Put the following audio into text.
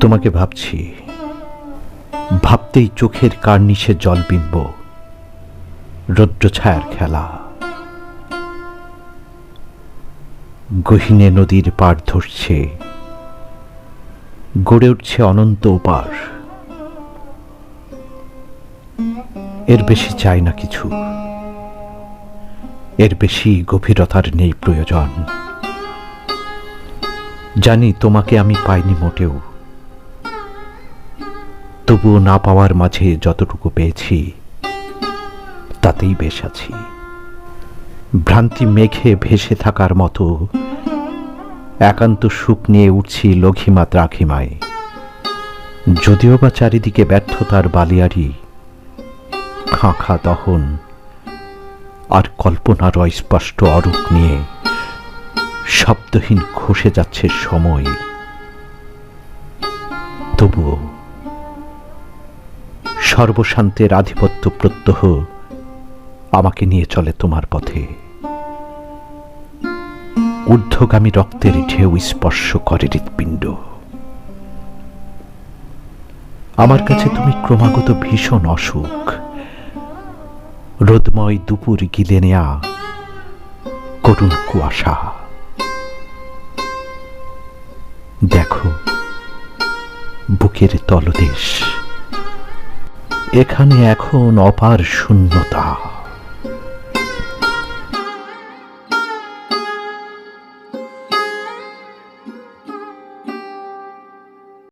তোমাকে ভাবছি, ভাবতেই চোখের কার্নিশে জলবিম্ব রৌদ্র খেলা। গহিনে নদীর পার ধরছে, গড়ে উঠছে অনন্ত ওপার। এর বেশি চাই না কিছু, এর বেশি গভীরতার নেই প্রয়োজন। জানি তোমাকে আমি পাইনি মোটেও। তবুও না পাওয়ার মাঝে যতটুকু পেয়েছি, তাতেই বেশ আছি। ভ্রান্তি মেঘে ভেসে থাকার মতো একান্ত সুখ নিয়ে উঠছি লঘিমা ত্রাখিমায় যদিও বা চারিদিকে ব্যর্থতার বালিয়ারি খাঁ খাঁ দহন, আর কল্পনার অস্পষ্ট অরূপ নিয়ে শব্দহীন খসে যাচ্ছে সময়। তবুও সর্বশান্তের আধিপত্য প্রত্যহ আমাকে নিয়ে চলে তোমার পথে। ঊর্ধ্বগামী রক্তের ঢেউ স্পর্শ করে হৃৎপিণ্ড। আমার কাছে তুমি ক্রমাগত ভীষণ অসুখ। রোদময় দুপুর গিলে নেয়া করুণ কুয়াশা। দেখো বুকের তলদেশ। এখানে এখন অপার শূন্যতা।